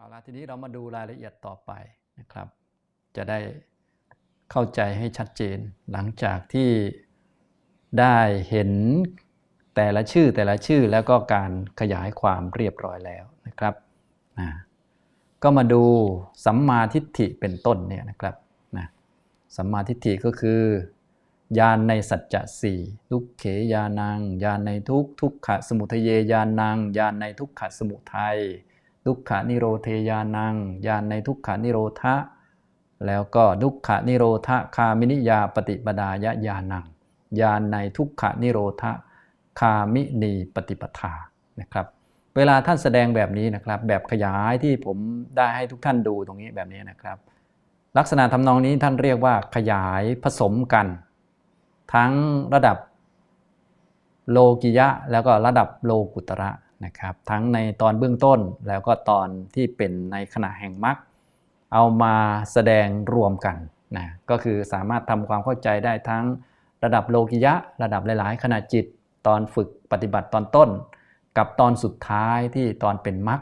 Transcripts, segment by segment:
เอาละทีนี้เรามาดูรายละเอียดต่อไปนะครับ จะได้เข้าใจให้ชัดเจน หลังจากที่ได้เห็นแต่ละชื่อแต่ละชื่อแล้วก็การขยายความเรียบร้อยแล้วนะครับนะก็มาดูสัมมาทิฏฐิเป็นต้นเนี่ยนะครับนะสัมมาทิฏฐิก็คือญาณในสัจจะสี่ทุกเขญานังญาณในทุกทุกขะสมุทเยญานังญาณในทุกขะสมุทัย ทุกขะนิโรเทญานังญาณในทุกขะนิโรธะแล้วก็ทุกขะนิโรธะคามินิยาปฏิปดายญาณังญาณในทุกขะนิโรธะคามินีปฏิปทานะครับ เวลาท่านแสดงแบบนี้นะครับ แบบขยายที่ผมได้ให้ทุกท่านดูตรงนี้แบบนี้นะครับ ลักษณะทำนองนี้ท่านเรียกว่าขยายผสมกัน ทั้งระดับโลกิยะแล้วก็ระดับโลกุตระ นะครับทั้งในตอนเบื้องต้นแล้วก็ตอนที่เป็นในขณะแห่งมรรคเอามาแสดงรวมกันนะก็คือสามารถทำความเข้าใจได้ทั้งระดับโลกิยะ ระดับหลาย ๆ ขณะจิตตอนฝึกปฏิบัติตอนต้น กับตอนสุดท้ายที่ตอนเป็นมรรค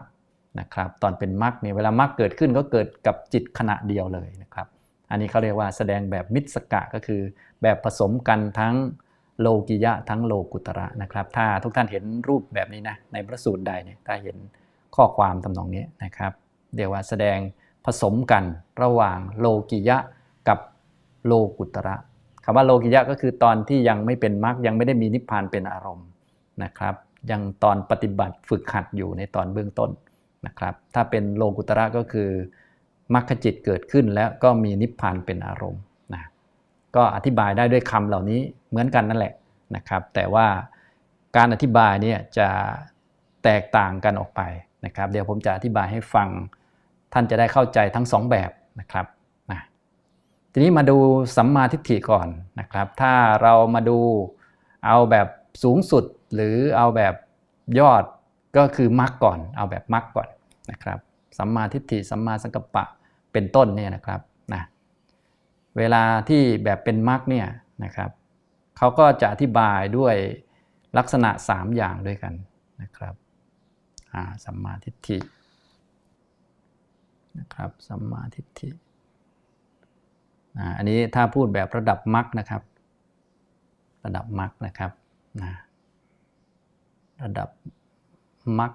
นะครับตอนเป็นมรรคเนี่ยเวลามรรคเกิดขึ้นก็เกิดกับจิตขณะเดียวเลยนะครับอันนี้เขาเรียกว่าแสดงแบบมิตรสกะก็คือแบบผสมกันทั้ง โลกิยะทั้งโลกุตระนะครับ ถ้าทุกท่านเห็นรูปแบบนี้นะในพระสูตรใดเนี่ยถ้าเห็นข้อความทำนองนี้นะครับเรียกว่าแสดงผสมกันระหว่างโลกิยะกับโลกุตระคำว่าโลกิยะก็คือตอนที่ยังไม่เป็นมรรคยังไม่ได้มีนิพพานเป็นอารมณ์นะครับ ยังตอนปฏิบัติฝึกหัดอยู่ในตอนเบื้องต้นนะครับ ถ้าเป็นโลกุตระก็คือมรรคจิตเกิดขึ้นแล้วก็มีนิพพานเป็นอารมณ์ ก็อธิบายได้ด้วยคำเหล่านี้เหมือนกันนั่นแหละนะครับ แต่ว่าการอธิบายเนี่ยจะแตกต่างกันออกไปนะครับ เดี๋ยวผมจะอธิบายให้ฟังท่านจะได้เข้าใจทั้งสองแบบนะครับนะทีนี้มาดูสัมมาทิฏฐิก่อนนะครับ ถ้าเรามาดูเอาแบบสูงสุดหรือเอาแบบยอดก็คือมรรคก่อน เอาแบบมรรคก่อนนะครับ สัมมาทิฏฐิสัมมาสังกัปปะเป็นต้นเนี่ยนะครับ เวลาที่แบบเป็นมรรคเนี่ยนะครับเขาก็จะอธิบายด้วยลักษณะ 3 อย่างด้วยกันนะครับอ่าสัมมาทิฏฐินะครับสัมมาทิฏฐิอ่าอันนี้ถ้าพูดแบบระดับมรรคนะครับ ระดับมรรคนะครับนะระดับมรรค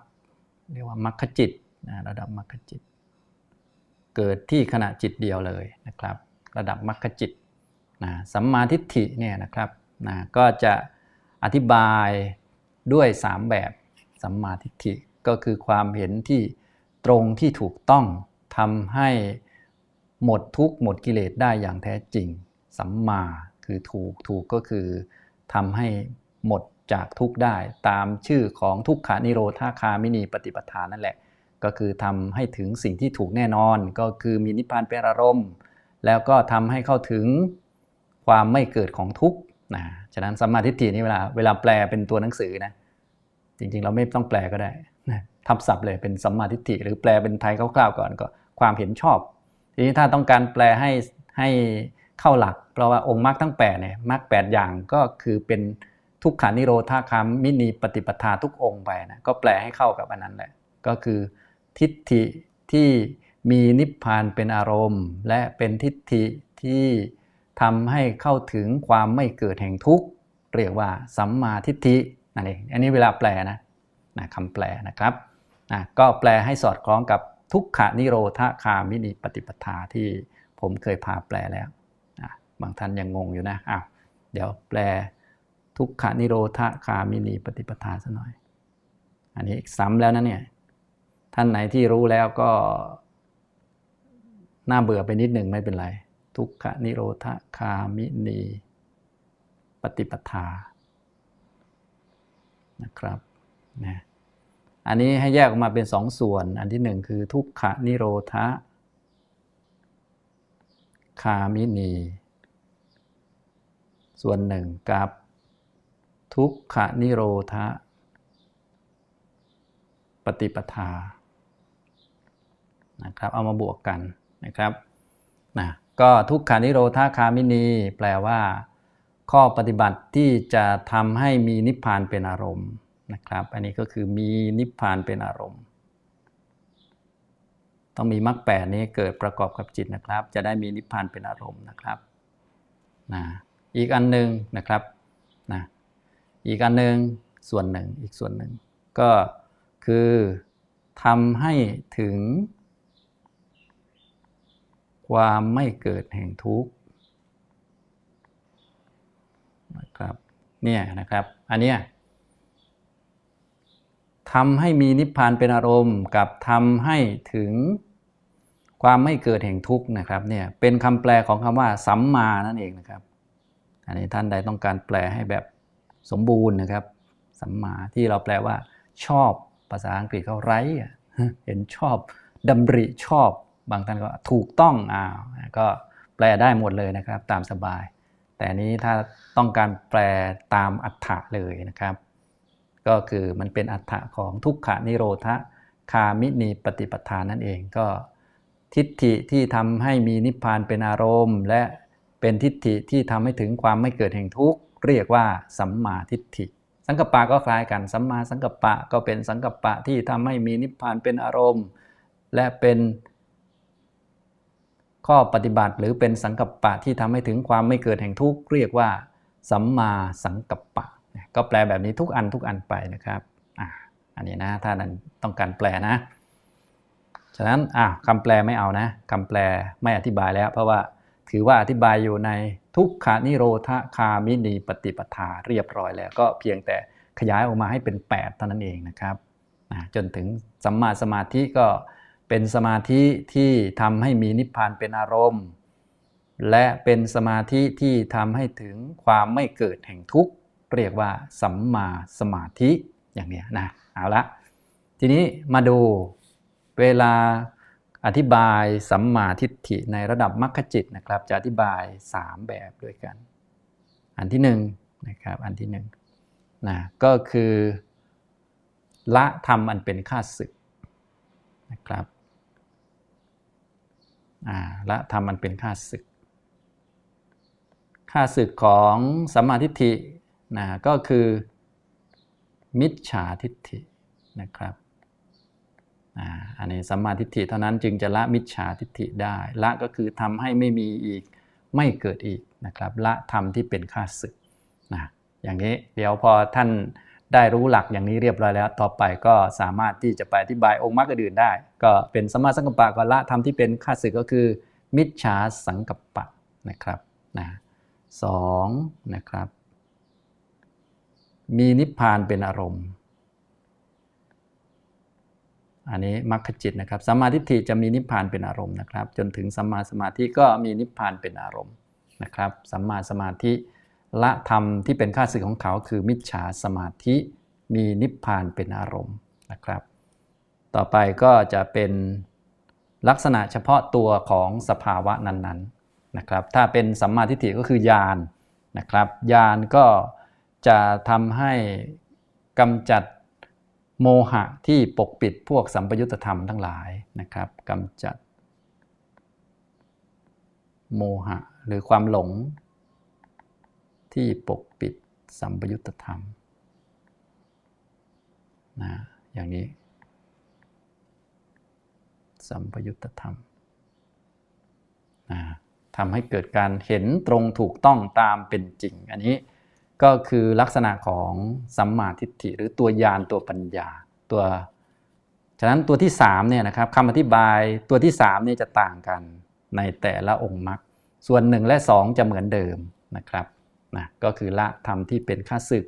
เรียกว่ามรรคจิตนะระดับมรรคจิต เกิดที่ขณะจิตเดียวเลยนะครับ ระดับมรรคจิตนะสัมมาทิฏฐิเนี่ยนะครับนะก็จะอธิบายด้วย 3 แบบสัมมาทิฏฐิก็คือความเห็นที่ตรงที่ถูกต้องทำให้หมดทุกข์หมดกิเลสได้อย่างแท้จริง สัมมาคือถูกถูกก็คือทำให้หมดจากทุกข์ได้ตามชื่อของทุกขานิโรธาคามินีปฏิปทานนั่นแหละ ก็คือทำให้ถึงสิ่งที่ถูกแน่นอน ก็คือมีนิพพานเป็นอารมณ์ แล้วก็ทำให้เข้าถึงความไม่เกิดของทุกข์นะฉะนั้นสัมมาทิฏฐินี่เวลาเวลาแปลเป็นตัวหนังสือนะจริงๆ เราไม่ต้องแปลก็ได้นะทำศัพท์เลยเป็นสัมมาทิฏฐิหรือแปลเป็นไทยคร่าวๆก่อนก็ความเห็นชอบ ทีนี้ถ้าต้องการแปลให้ให้เข้าหลัก เพราะว่าองค์มรรคทั้ง8เนี่ยมรรคแอย่างก็คือเป็นทุกขานิโรธาคามมินีปฏิปทาทุกองค์ไปนะก็แปลให้เข้ากับอันนั้นแหละก็คือทิฏฐิที่ มีนิพพานเป็นอารมณ์ และเป็นทิฏฐิที่ทำให้เข้าถึงความไม่เกิดแห่งทุกข์เรียกว่าสัมมาทิฏฐินั่นเองอันนี้เวลาแปลนะนะคำแปลนะครับนะก็แปลให้สอดคล้องกับทุกขานิโรธคามินีปฏิปทาที่ผมเคยพาแปลแล้วนะบางท่านยังงงอยู่นะอ้าวเดี๋ยวแปลทุกขานิโรธคามินีปฏิปทาซะหน่อย อันนี้ซ้ำแล้วนะเนี่ย ท่านไหนที่รู้แล้วก็ น่าเบื่อไปนิดหนึ่งไม่เป็นไร ทุกขนิโรธคามินีปฏิปทานะครับนะอันนี้ให้แยกออกมาเป็นสองส่วน อันที่หนึ่งคือทุกขนิโรธคามินี ส่วนหนึ่งกับทุกขนิโรธปฏิปทานะครับเอามาบวกกัน นะครับนะก็ทุกขานิโรธาคามินี แปลว่า ข้อปฏิบัติที่จะทำให้มีนิพพานเป็นอารมณ์นะครับ อันนี้ก็คือมีนิพพานเป็นอารมณ์ ต้องมีมรรคแปดนี้เกิดประกอบกับจิตนะครับ จะได้มีนิพพานเป็นอารมณ์นะครับนะอีกอันหนึ่งนะครับนะอีกอันหนึ่งส่วนหนึ่งอีกส่วนหนึ่ง ก็คือทำให้ถึง ความไม่เกิดแห่งทุกข์นะครับเนี่ยนะครับอันเนี้ยทำให้มีนิพพานเป็นอารมณ์ กับทำให้ถึงความไม่เกิดแห่งทุกข์นะครับเนี่ยเป็นคำแปลของคำว่าสัมมานั่นเองนะครับ อันนี้ท่านใดต้องการแปลให้แบบสมบูรณ์นะครับสัมมาที่เราแปลว่า ชอบภาษาอังกฤษเขาไร้เห็นชอบดำริชอบ บางท่านก็ถูกต้องอ้าวก็แปลได้หมดเลยนะครับ ตามสบาย แต่นี้ถ้าต้องการแปลตามอัฏฐะเลยนะครับ ก็คือมันเป็นอัฏฐะของทุกขานิโรธคามินีปฏิปทานนั่นเองก็ทิฏฐิที่ทำให้มีนิพพานเป็นอารมณ์ และเป็นทิฏฐิที่ทำให้ถึงความไม่เกิดแห่งทุกข์เรียกว่าสัมมาทิฏฐิ สังกัปปะก็คล้ายกัน สัมมาสังกัปปะก็เป็นสังกัปปะที่ทำให้มีนิพพานเป็นอารมณ์ และเป็น ข้อปฏิบัติหรือเป็นสังกัปปะที่ทำให้ถึงความไม่เกิดแห่งทุกข์เรียกว่า สัมมาสังกัปปะ ก็แปลแบบนี้ทุกอันทุกอันไปนะครับอ่าอันนี้นะถ้านั้นต้องการแปลนะ ฉะนั้นอะคำแปลไม่เอานะคำแปลไม่อธิบายแล้ว เพราะว่าถือว่าอธิบายอยู่ในทุกขานิโรธคามินีปฏิปทาเรียบร้อยแล้ว ก็เพียงแต่ขยายออกมาให้เป็น 8 เท่านั้นเองนะครับจนถึงสัมมาสมาธิก็ เป็นสมาธิที่ทำให้มีนิพพานเป็นอารมณ์ และเป็นสมาธิที่ทำให้ถึงความไม่เกิดแห่งทุกข์เรียกว่าสัมมาสมาธิอย่างนี้นะเอาละทีนี้มาดูเวลาอธิบายสัมมาทิฏฐิในระดับมรรคจิตนะครับ จะอธิบาย 3 แบบด้วยกัน อันที่1นนะครับอันที่1นะก็คือละธรรมอันเป็นข้าศึกนะครับ ละธรรมอันเป็นข้าศึกข้าศึกของสัมมาทิฏฐินะก็คือมิจฉาทิฏฐินะครับอันนี้สัมมาทิฏฐิเท่านั้นจึงจะละมิจฉาทิฏฐิได้ ละก็คือทำให้ไม่มีอีกไม่เกิดอีกนะครับ ละธรรมที่เป็นข้าศึกนะอย่างนี้เดี๋ยวพอท่าน ได้รู้หลักอย่างนี้เรียบร้อยแล้ว ต่อไปก็สามารถที่จะไปอธิบายองค์มรรคอื่นได้ ก็เป็นสมมาสังกัปปะก็ละธรรมที่เป็นข้าศึกก็คือ มิจฉาสังกัปปะนะครับนะสองนะครับ มีนิพพานเป็นอารมณ์ อันนี้มรรคจิตนะครับสัมมาทิฏฐิจะมีนิพพานเป็นอารมณ์นะครับ จนถึงสัมมาสมาธิก็มีนิพพานเป็นอารมณ์นะครับสัมมาสมาธิ ละธรรมที่เป็นข้าศึกของเขาคือมิจฉาสมาธิมีนิพพานเป็นอารมณ์นะครับ ต่อไปก็จะเป็นลักษณะเฉพาะตัวของสภาวะนั้นๆนะครับถ้าเป็นสัมมาทิฏฐิก็คือญาณนะครับญาณก็จะทำให้กำจัดโมหะที่ปกปิดพวกสัมปยุตธรรมทั้งหลายนะครับกำจัดโมหะหรือความหลง ที่ปกปิดสัมปยุตธรรมนะอย่างนี้ สัมปยุตธรรมนะทำให้เกิดการเห็นตรงถูกต้องตามเป็นจริง อันนี้ก็คือลักษณะของสัมมาทิฏฐิหรือตัวยานตัวปัญญาตัวฉะนั้นตัวที่3เนี่ยนะครับคำอธิบายตัวที่3นี่จะต่างกันในแต่ละองค์มรรคส่วน 1 และ 2 จะเหมือนเดิมนะครับ นะก็คือละธรรมที่เป็นข้าศึก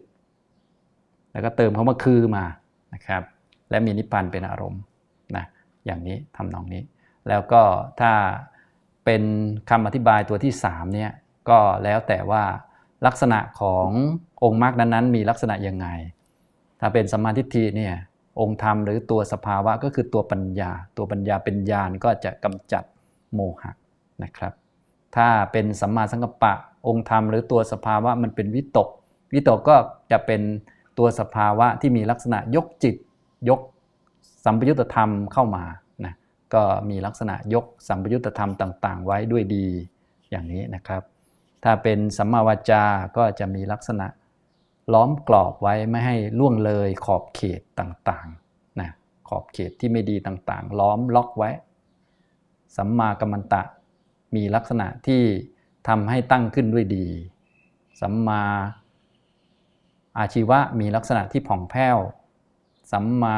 แล้วก็เติมคำว่าคือมานะครับ และมีนิพพานเป็นอารมณ์นะอย่างนี้ทำนองนี้ แล้วก็ถ้าเป็นคำอธิบายตัวที่3เนี่ยก็แล้วแต่ว่าลักษณะขององค์มรรคนั้นๆ มีลักษณะยังไง ถ้าเป็นสมาธิฏเนี่ยองค์ธรรมหรือตัวสภาวะก็คือตัวปัญญา ตัวปัญญาเป็นญาณก็จะกำจัดโมหะนะครับ ถ้าเป็นสัมมาสังกัปปะองค์ธรรมหรือตัวสภาวะมันเป็นวิตก วิตกก็จะเป็นตัวสภาวะที่มีลักษณะยกจิต ยกสัมปยุตธรรมเข้ามานะก็มีลักษณะยกสัมปยุตธรรมต่าง ๆ ไว้ด้วยดีอย่างนี้นะครับ ถ้าเป็นสัมมาวาจาก็จะมีลักษณะล้อมกรอบไว้ไม่ให้ล่วงเลยขอบเขตต่างๆนะขอบเขตที่ไม่ดีต่างๆ ล้อมล็อกไว้ สัมมากัมมันตะ มีลักษณะที่ทำให้ตั้งขึ้นด้วยดี สัมมาอาชีวะมีลักษณะที่ผ่องแผ้ว สัมมา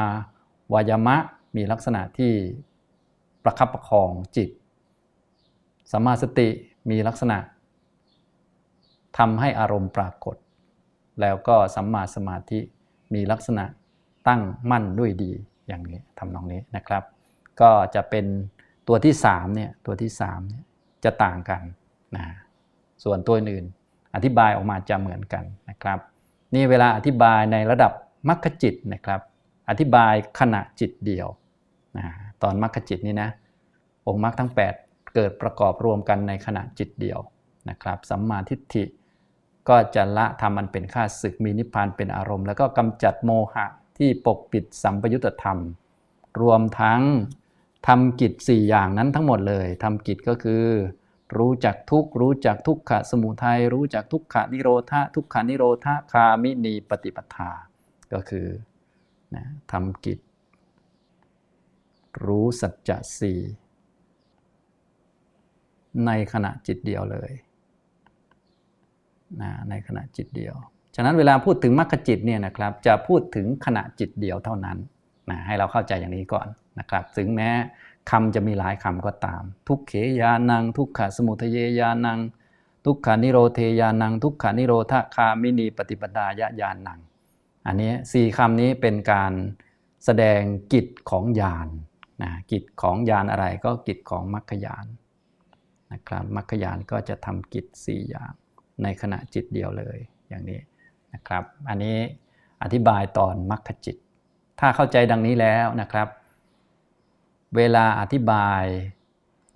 วายามะมีลักษณะที่ประคับประคองจิต สัมมาสติมีลักษณะทำให้อารมณ์ปรากฏ แล้วก็สัมมาสมาธิมีลักษณะตั้งมั่นด้วยดีอย่างนี้ทำนองนี้นะครับ ก็จะเป็นตัวที่3เนี่ยตัวที่3เนี่ย จะต่างกันนะส่วนตัวอื่นอธิบายออกมาจะเหมือนกันนะครับ นี่เวลาอธิบายในระดับมรรคจิตนะครับ อธิบายขณะจิตเดียวนะตอนมรรคจิตนี่นะองค์มรรคทั้ง 8 เกิดประกอบรวมกันในขณะจิตเดียวนะครับสัมมาทิฏฐิก็จะละทำมันเป็นข้าศึกมีนิพพานเป็นอารมณ์ แล้วก็กำจัดโมหะที่ปกปิดสัมปยุตธรรม รวมทั้ง ทำกิจ 4 อย่างนั้นทั้งหมดเลยทำกิจก็คือ รู้จักทุกรู้จักทุกขะสมุทัยรู้จักทุกขะนิโรธาทุกขานิโรธาคามินีปฏิปทา ก็คือนะทำกิจ รู้สัจจะสี่ในขณะจิตเดียวเลยนะในขณะจิตเดียว ฉะนั้นเวลาพูดถึงมรรคจิตเนี่ยนะครับ จะพูดถึงขณะจิตเดียวเท่านั้นนะให้เราเข้าใจอย่างนี้ก่อน นะครับ ถึงแม้คำจะมีหลายคำก็ตาม ทุกเขยานัง ทุกขสมุทเยยานัง ทุกขานิโรเทยานัง ทุกขานิโรธาคามินีปฏิปดายญาณัง อันนี้สี่คำนี้เป็นการแสดงกิจของญาณนะกิจของญาณอะไรก็กิจของมรรคญาณนะครับมรรคญาณก็จะทำกิจสี่อย่างในขณะจิตเดียวเลยอย่างนี้นะครับ อันนี้อธิบายตอนมรรคจิต ถ้าเข้าใจดังนี้แล้วนะครับ เวลาอธิบาย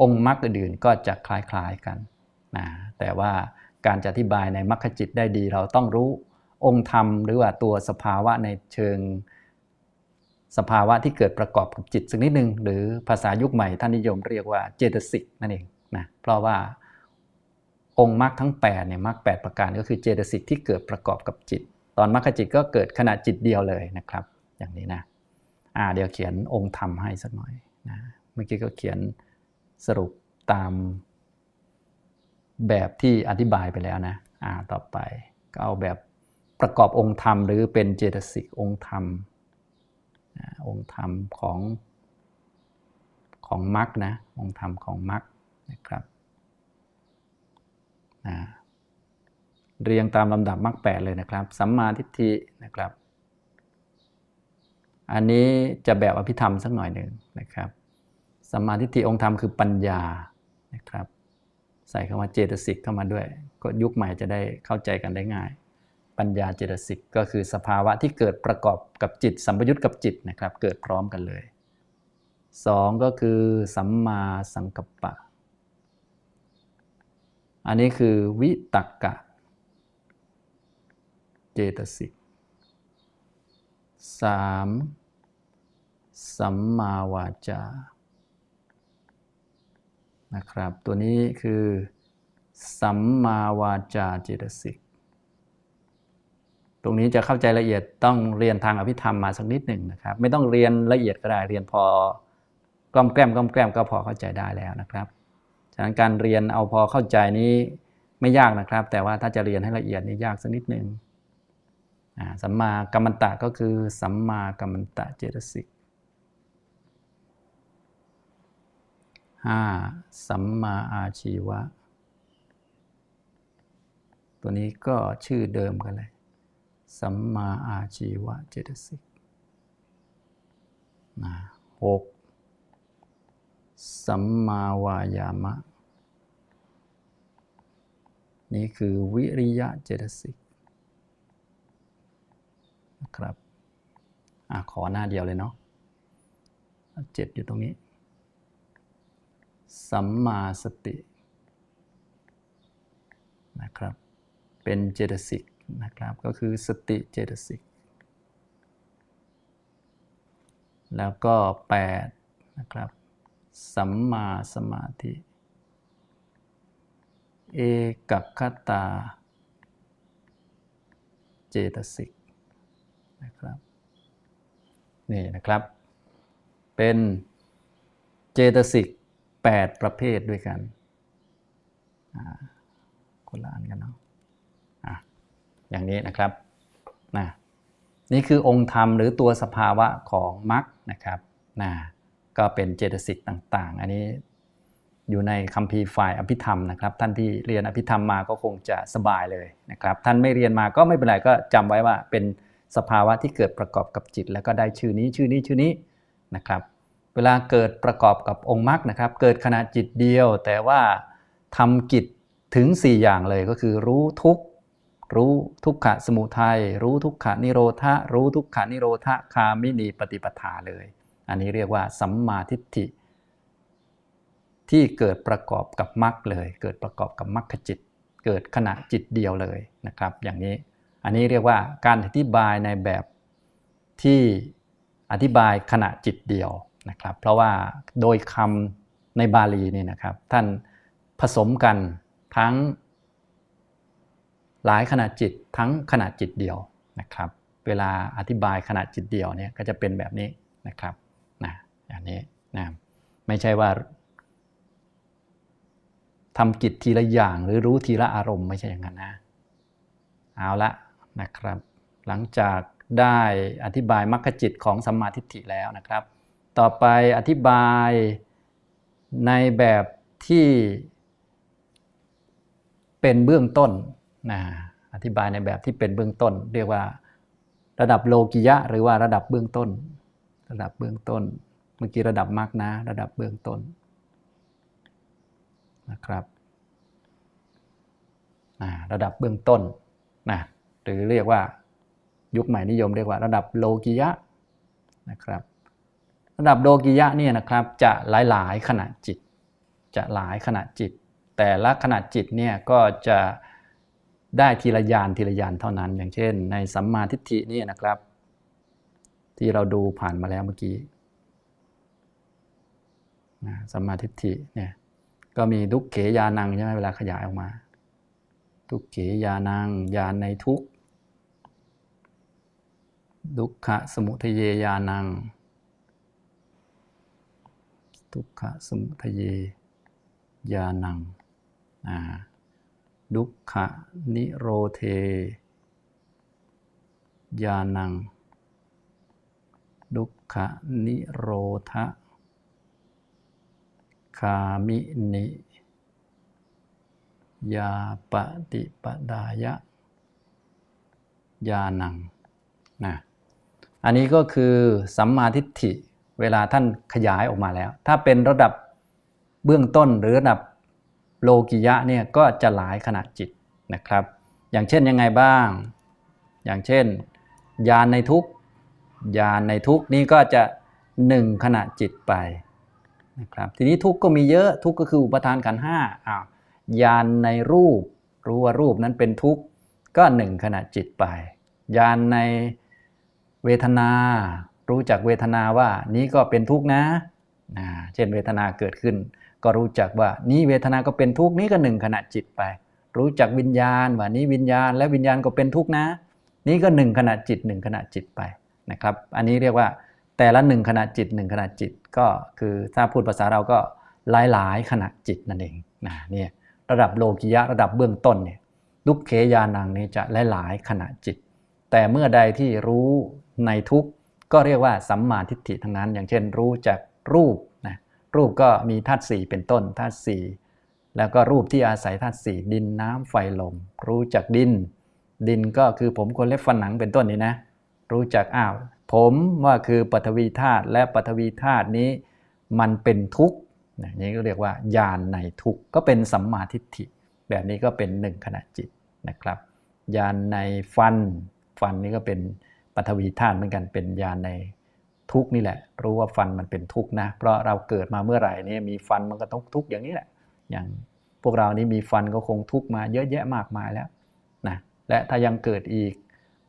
องค์มรรคอื่นๆก็จะคล้ายๆกันนะแต่ว่าการจะอธิบายในมรรคจิตได้ดี เราต้องรู้องค์ธรรม หรือว่าตัวสภาวะในเชิงสภาวะที่เกิดประกอบกับจิตสักนิดหนึ่งหรือภาษายุคใหม่ท่านนิยมเรียกว่าเจตสิกนั่นเองนะเพราะว่าองค์มรรคทั้ง8เนี่ยมรรคแประการก็คือเจตสิกที่เกิดประกอบกับจิต ตอนมรรคจิตก็เกิดขณะจิตเดียวเลยนะครับ อย่างนี้นะอ่าเดี๋ยวเขียนองค์ธรรมให้สักหน่อย นะเมื่อกี้ก็เขียนสรุปตามแบบที่อธิบายไปแล้วนะอ่าต่อไปก็เอาแบบประกอบองค์ธรรม หรือเป็นเจตสิกองค์ธรรมนะองค์ธรรมของของมรรคนะองค์ธรรมของมรรคนะครับนะเรียงตามลำดับมรรคแปดเลยนะครับ สัมมาทิฏฐินะครับ อันนี้จะแบบอภิธรรมสักหน่อยหนึ่งนะครับสัมมาทิฏฐิองค์ธรรมคือปัญญานะครับ ใส่คำว่าเจตสิกเข้ามาด้วย ก็ยุคใหม่จะได้เข้าใจกันได้ง่าย ปัญญาเจตสิกก็คือสภาวะที่เกิดประกอบกับจิต สัมปยุตกับจิตนะครับ เกิดพร้อมกันเลยสองก็คือสัมมาสังกัปปะ อันนี้คือวิตักกะ เจตสิก สามสัมมาวาจา นะครับ ตัวนี้คือ สัมมาวาจาเจตสิก ตรงนี้จะเข้าใจละเอียดต้องเรียนทางอภิธรรมมาสักนิดหนึ่งนะครับ ไม่ต้องเรียนละเอียดก็ได้ เรียนพอกล้อมแกล้มกล้อมแกล้มก็พอเข้าใจได้แล้วนะครับ ฉะนั้นการเรียนเอาพอเข้าใจนี้ไม่ยากนะครับ แต่ว่าถ้าจะเรียนให้ละเอียดนี่ยากสักนิดหนึ่ง สัมมากัมมันตะก็คือสัมมากัมมันตะเจตสิกห้าสัมมาอาชีวะ ตัวนี้ก็ชื่อเดิมกันเลย สัมมาอาชีวะเจตสิกนะหกสัมมาวายามะ นี่คือวิริยะเจตสิก ครับอขอหน้าเดียวเลยเนาะเจ็ดอยู่ตรงนี้ สัมมาสตินะครับ เป็นเจตสิกนะครับ ก็คือสติเจตสิก แล้วก็8นะครับ สัมมาสมาธิ เอกัคตา เจตสิก นะครับนี่นะครับ เป็นเจตสิก8 ประเภทด้วยกันคนละอันกันเนาะอะอย่างนี้นะครับนะนี่คือองค์ธรรมหรือตัวสภาวะของมรรคนะครับนะก็เป็นเจตสิกต่างๆ อันนี้อยู่ในคัมภีร์ฝ่ายอภิธรรมนะครับ ท่านที่เรียนอภิธรรมมาก็คงจะสบายเลยนะครับ ท่านไม่เรียนมาก็ไม่เป็นไรก็จำไว้ว่าเป็น สภาวะที่เกิดประกอบกับจิต แล้วก็ได้ชื่อนี้ชื่อนี้ชื่อนี้นะครับ เวลาเกิดประกอบกับองค์มรรคนะครับ เกิดขณะจิตเดียว แต่ว่าทำกิจถึง 4 อย่างเลยก็คือรู้ทุกรู้ทุกขะสมุทัยรู้ทุกขะนิโรธะรู้ทุกขะนิโรธะคามินีปฏิปทาเลย อันนี้เรียกว่าสัมมาทิฏฐิ ที่เกิดประกอบกับมรรคเลย เกิดประกอบกับมรรคจิต เกิดขณะจิตเดียวเลยนะครับ อย่างนี้ อันนี้เรียกว่าการอธิบายในแบบที่อธิบายขณะจิตเดียวนะครับ เพราะว่าโดยคำในบาลีนี่นะครับ ท่านผสมกันทั้งหลายขณะจิตทั้งขณะจิตเดียวนะครับ เวลาอธิบายขณะจิตเดียวเนี่ยก็จะเป็นแบบนี้นะครับนะอย่างนี้นะไม่ใช่ว่าทำกิจทีละอย่างหรือรู้ทีละอารมณ์ไม่ใช่อย่างนั้นนะ เอาละ นะครับ หลังจากได้อธิบายมรรคจิตของสัมมาทิฏฐิแล้วนะครับ ต่อไปอธิบายในแบบที่เป็นเบื้องต้นนะอธิบายในแบบที่เป็นเบื้องต้น เรียกว่าระดับโลกิยะ หรือว่าระดับเบื้องต้น ระดับเบื้องต้น เมื่อกี้ระดับมรรคนะ ระดับเบื้องต้นนะครับอ่าระดับเบื้องต้นนะ หรือเรียกว่ายุคใหม่นิยมเรียกว่าระดับโลกิยะนะครับ ระดับโลกิยะเนี่ยนะครับจะหลายๆขณะจิต จะหลายขณะจิต แต่ละขณะจิตเนี่ยก็จะได้ทีละยานทีละยานเท่านั้น อย่างเช่น ในสัมมาทิฏฐินี่นะครับ ที่เราดูผ่านมาแล้วเมื่อกี้นะสัมมาทิฏฐิเนี่ยก็มีทุกเขยานังใช่ไหมเวลาขยายออกมา ทุกเขยานังยานในทุก ดุขะสมุทเยยานัง ทุกขะสมุทเยยานังดุขะนิโรเท ยานัง ดุขะนิโรธะคามินิยาปฏิปดายะ ยานังนะ อันนี้ก็คือสัมมาทิฏฐิเวลาท่านขยายออกมาแล้ว ถ้าเป็นระดับเบื้องต้นหรือระดับโลกิยะเนี่ยก็จะหลายขณะจิตนะครับ อย่างเช่นยังไงบ้าง อย่างเช่น ยานในทุกยานในทุกนี้ก็จะหนึ่งขณะจิตไปนะครับทีนี้ทุกก็มีเยอะทุกก็คืออุปทานขันห้าอ้าวยานในรูป รู้ว่ารูปนั้นเป็นทุกข์ก็หนึ่งขณะจิตไป ยานใน เวทนา รู้จักเวทนาว่านี้ก็เป็นทุกข์นะนะเช่นเวทนาเกิดขึ้น ก็รู้จักว่านี้เวทนาก็เป็นทุกข์นี้ก็หนึ่งขณะจิตไป รู้จักวิญญาณว่านี้วิญญาณและวิญญาณก็เป็นทุกข์นะ นี่ก็หนึ่งขณะจิตหนึ่งขณะจิตไปนะครับ อันนี้เรียกว่าแต่ละหนึ่งขณะจิตหนึ่งขณะจิตก็คือถ้าพูดภาษาเราก็หลายหลายขณะจิตนั่นเองนะเนี่ยระดับโลกิยะระดับเบื้องต้นเนี่ยดุกเขยานังนี้จะหลายหลายขณะจิต แต่เมื่อใดที่รู้ ในทุกก็เรียกว่าสัมมาทิฏฐิทั้งนั้น อย่างเช่น รู้จักรูปนะรูปก็มีธาตุสี่เป็นต้นธาตุสี่แล้วก็รูปที่อาศัยธาตุสี่ดินน้ำไฟลม รู้จักดิน ดินก็คือผมคนเล็บฟันหนังเป็นต้นนี้นะ รู้จักอ้าว ผมว่าคือปฐวีธาตุและปฐวีธาตุนี้ มันเป็นทุกข์นะอย่ก็เรียกว่าญาณในทุกข์ก็เป็นสัมมาทิฏฐิ แบบนี้ก็เป็นหนึ่งขณะจิตนะครับญาณในฟันฟันนี้ก็เป็น ปฐวีธาตุเหมือนกันเป็นญาณในทุกนี่แหละ รู้ว่าฟันมันเป็นทุกนะ เพราะเราเกิดมาเมื่อไหร่เนี่ยมีฟันมันก็ต้องทุกอย่างนี้แหละ อย่างพวกเรานี้มีฟันก็คงทุกมาเยอะแยะมากมายแล้วนะและถ้ายังเกิดอีก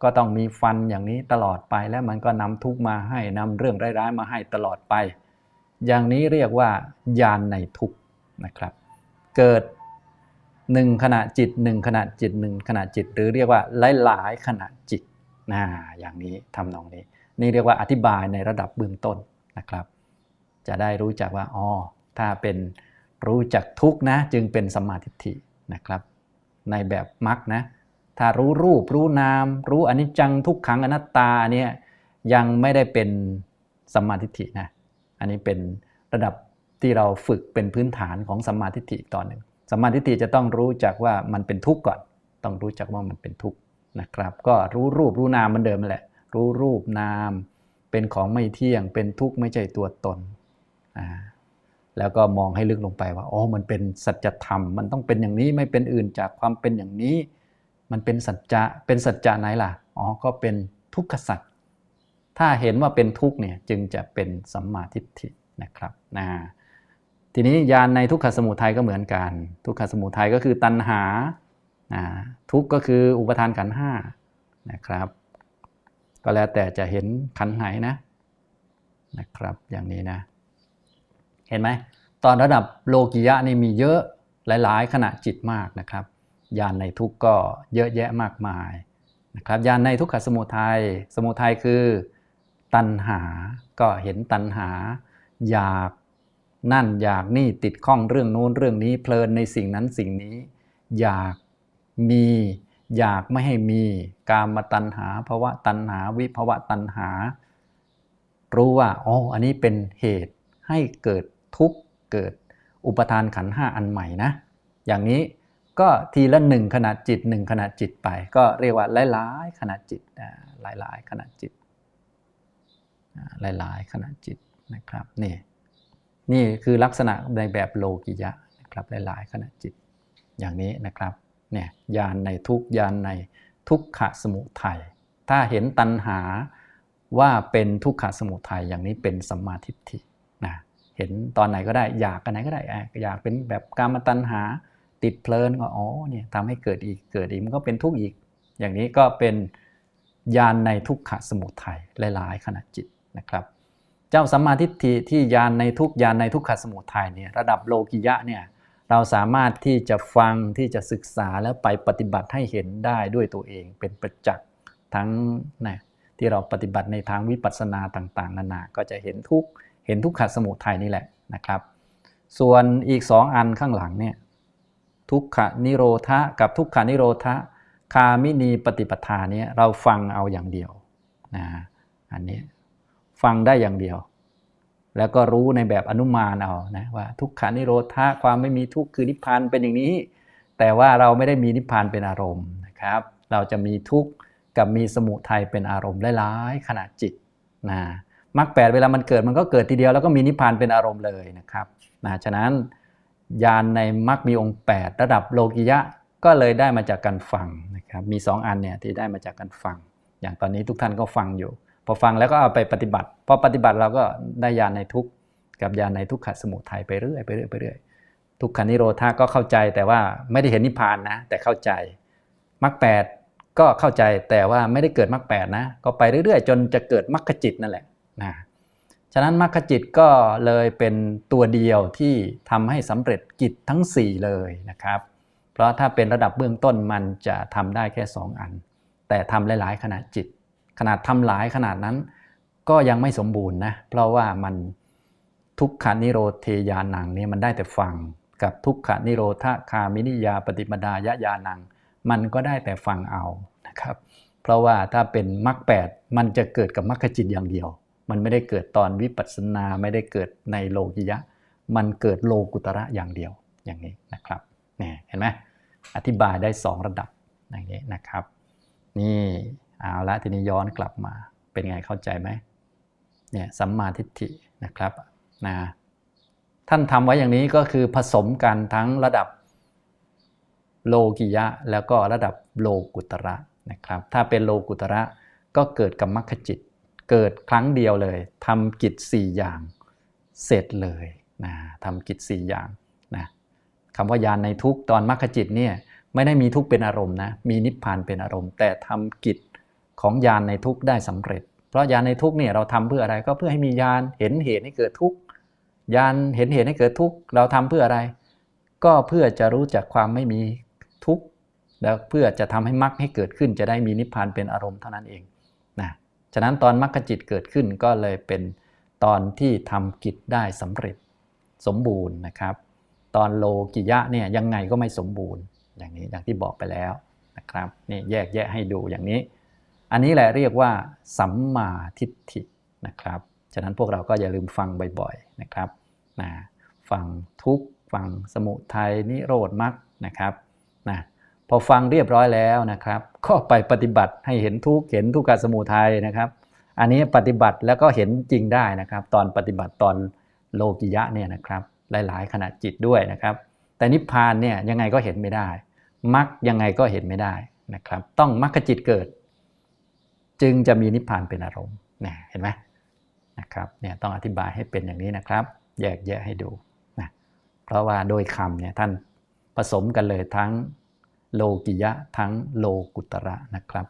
ก็ต้องมีฟันอย่างนี้ตลอดไปแล้วมันก็นำทุกมาให้นำเรื่องร้ายๆมาให้ตลอดไป อย่างนี้เรียกว่า ญาณในทุกนะครับ เกิดหนึ่งขณะจิตหนึ่งขณะจิตหนึ่งขณะจิต หรือเรียกว่าหลายๆขณะจิต นะอย่างนี้ทำนองนี้ นี่เรียกว่าอธิบายในระดับเบื้องต้นนะครับ จะได้รู้จักว่าอ๋อถ้าเป็นรู้จักทุกนะ จึงเป็นสัมมาทิฏฐินะครับ ในแบบมรรคนะ ถ้ารู้รูปรู้นาม รู้อนิจจังทุกขังอนัตตาอันเนี่ยยังไม่ได้เป็นสัมมาทิฏฐินะอันนี้เป็นระดับที่เราฝึกเป็นพื้นฐานของสัมมาทิฏฐิอีกตอนหนึ่งสัมมาทิฏฐิจะต้องรู้จักว่ามันเป็นทุกข์ก่อน ต้องรู้จักว่ามันเป็นทุกข์ นะครับ ก็รู้รูปรู้นามมันเดิมแหละ รู้รูปนาม เป็นของไม่เที่ยง เป็นทุกข์ไม่ใช่ตัวตนอ่าแล้วก็มองให้ลึกลงไปว่าอ๋อมันเป็นสัจธรรม มันต้องเป็นอย่างนี้ไม่เป็นอื่นจากความเป็นอย่างนี้ มันเป็นสัจจะเป็นสัจจะไหนล่ะอ๋อก็เป็นทุกขสัจถ้าเห็นว่าเป็นทุกข์เนี่ยจึงจะเป็นสัมมาทิฏฐินะครับนะทีนี้ยานในทุกขสมุทัยก็เหมือนกัน ทุกขสมุทัยก็คือตัณหา ทุกก็คืออุปทานขันห้านะครับ ก็แล้วแต่จะเห็นขันไหนนะนะครับอย่างนี้นะ เห็นไหมตอนระดับโลกิยะนี่มีเยอะหลาย ๆ ขณะจิตมากนะครับยานในทุกก็เยอะแยะมากมายนะครับยานในทุกขสมุทัยสมุทัยคือตัณหาก็เห็นตัณหา อยากนั่นอยากนี่ติดข้องเรื่องโน้นเรื่องนี้เพลินในสิ่งนั้นสิ่งนี้ อยาก มีอยากไม่ให้มีกามตัณหาภาวะตัณหาวิภวะตัณหา รู้ว่าอ๋ออันนี้เป็นเหตุให้เกิดทุกข์เกิดอุปทานขันห้าอันใหม่นะ อย่างนี้ก็ทีละหนึ่งขณะจิตหนึ่งขณะจิตไป ก็เรียกว่าหลายๆขณะจิตหลายๆขณะจิตหลายๆขณะจิตนะครับนี่นี่คือลักษณะในแบบโลกิยะนะครับหลายๆขณะจิตอย่างนี้นะครับ เนี่ยยานในทุกยานในทุกขะสมุทัยถ้าเห็นตัณหาว่าเป็นทุกขะสมุทัยอย่างนี้เป็นสัมมาทิฏฐินะเห็นตอนไหนก็ได้อยากกันไหนก็ได้อยากเป็นแบบกามตัณหาติดเพลินก็อ๋อเนี่ยทำให้เกิดอีกเกิดอีกมันก็เป็นทุกข์อีก อย่างนี้ก็เป็นยานในทุกขะสมุทัยหลาย ๆ ขณะจิตนะครับ เจ้าสัมมาทิฏฐิที่ยานในทุกยานในทุกขะสมุทัยเนี่ยระดับโลกิยะเนี่ย เราสามารถที่จะฟังที่จะศึกษาแล้วไปปฏิบัติให้เห็นได้ด้วยตัวเอง เป็นประจักษ์ทั้งนะที่เราปฏิบัติในทางวิปัสสนาต่าง ๆ นานา ก็จะเห็นทุกเห็นทุกขสมุทัยนี่แหละนะครับ ส่วนอีกสองอันข้างหลังเนี่ยทุกขนิโรธะกับทุกขนิโรธะคามินีปฏิปทาเนี่ยเราฟังเอาอย่างเดียวนะอันนี้ฟังได้อย่างเดียว แล้วก็รู้ในแบบอนุมานเอานะว่าทุกขานิโรธะความไม่มีทุกข์คือนิพพานเป็นอย่างนี้ แต่ว่าเราไม่ได้มีนิพพานเป็นอารมณ์นะครับ เราจะมีทุกข์กับมีสมุทัยเป็นอารมณ์หลายๆขณะจิตนะมรรคแปดเวลามันเกิดมันก็เกิดทีเดียวแล้วก็มีนิพพานเป็นอารมณ์เลยนะครับนะฉะนั้นญาณในมรรคมีองค์ 8 ระดับโลกิยะก็เลยได้มาจากการฟังนะครับมี 2 อันเนี่ยที่ได้มาจากการฟัง อย่างตอนนี้ทุกท่านก็ฟังอยู่ พอฟังแล้วก็เอาไปปฏิบัติ พอปฏิบัติเราก็ได้ญาณในทุกกับญาณในทุกขสมุทัยไปเรื่อยไปเรื่อยไปเรื่อยทุกขานิโรธาก็เข้าใจแต่ว่าไม่ได้เห็นนิพพานนะ แต่เข้าใจมรรคแปดก็เข้าใจแต่ว่าไม่ได้เกิดมรรคแปดนะ ก็ไปเรื่อยๆ จนจะเกิดมรรคจิตนั่นแหละนะฉะนั้นมรรคจิตก็เลยเป็นตัวเดียวที่ทำให้สำเร็จกิจทั้ง 4 เลยนะครับ เพราะถ้าเป็นระดับเบื้องต้นมันจะทำได้แค่ 2 อัน แต่ทำหลาย ๆขนาดจิต ขนาดทำหลายขนาดนั้น ก็ยังไม่สมบูรณ์นะเพราะว่ามันทุกขานิโรธเทยานังเนี่ยมันได้แต่ฟังกับทุกขานิโรธคามินิยาปฏิปดายญานัง มันก็ได้แต่ฟังเอานะครับเพราะว่าถ้าเป็นมรรคแปดมันจะเกิดกับมรรคจิตอย่างเดียว มันไม่ได้เกิดตอนวิปัสสนาไม่ได้เกิดในโลกิยะ มันเกิดโลกุตระอย่างเดียวอย่างนี้นะครับเนี่ยเห็นไหมอธิบายได้ 2 ระดับอย่างนี้นะครับ นี่ เอาละทีนี้ย้อนกลับมา เป็นไงเข้าใจไหมเนี่ยสัมมาทิฏฐินะครับนะท่านทำไว้อย่างนี้ก็คือผสมกันทั้งระดับโลกิยะ แล้วก็ระดับโลกุตระนะครับ ถ้าเป็นโลกุตระก็เกิดกับมรรคจิต เกิดครั้งเดียวเลยทำกิจ 4 อย่างเสร็จเลยนะทำกิจ 4 อย่างนะคำว่ายานในทุกตอนมรรคจิตเนี่ยไม่ได้มีทุกเป็นอารมณ์นะมีนิพพานเป็นอารมณ์ แต่ทำกิจ ของยานในทุกได้สำเร็จ เพราะยานในทุกเนี่ยเราทำเพื่ออะไรก็เพื่อให้มียานเห็นเหตุให้เกิดทุกข์ยานเห็นเหตุให้เกิดทุกข์เราทำเพื่ออะไร ก็เพื่อจะรู้จักความไม่มีทุกข์แล้วเพื่อจะทำให้มรรคให้เกิดขึ้น จะได้มีนิพพานเป็นอารมณ์เท่านั้นเองนะฉะนั้นตอนมรรคจิตเกิดขึ้นก็เลยเป็นตอนที่ทำกิจได้สำเร็จสมบูรณ์นะครับ ตอนโลกิยะเนี่ยยังไงก็ไม่สมบูรณ์ อย่างนี้อย่างที่บอกไปแล้วนะครับนี่แยกแยะให้ดูอย่างนี้ อันนี้แหละเรียกว่าสัมมาทิฏฐินะครับ ฉะนั้นพวกเราก็อย่าลืมฟังบ่อยๆนะครับนะฟังทุกฟังสมุทัยนิโรธมรรคนะครับนะพอฟังเรียบร้อยแล้วนะครับ ก็ไปปฏิบัติให้เห็นทุกเห็นทุกขสมุทัยนะครับ อันนี้ปฏิบัติแล้วก็เห็นจริงได้นะครับ ตอนปฏิบัติตอนโลกิยะเนี่ยนะครับ หลาย ๆ ขณะจิตด้วยนะครับ แต่นิพพานเนี่ยยังไงก็เห็นไม่ได้มรรคยังไงก็เห็นไม่ได้นะครับ ต้องมรรคจิตเกิด จึงจะมีนิพพานเป็นอารมณ์เนี่ยเห็นไหมนะครับเนี่ยต้องอธิบายให้เป็นอย่างนี้นะครับ แยกแยะให้ดูนะเพราะว่าโดยคำเนี่ยท่านผสมกันเลยทั้งโลกิยะทั้งโลกุตระนะครับ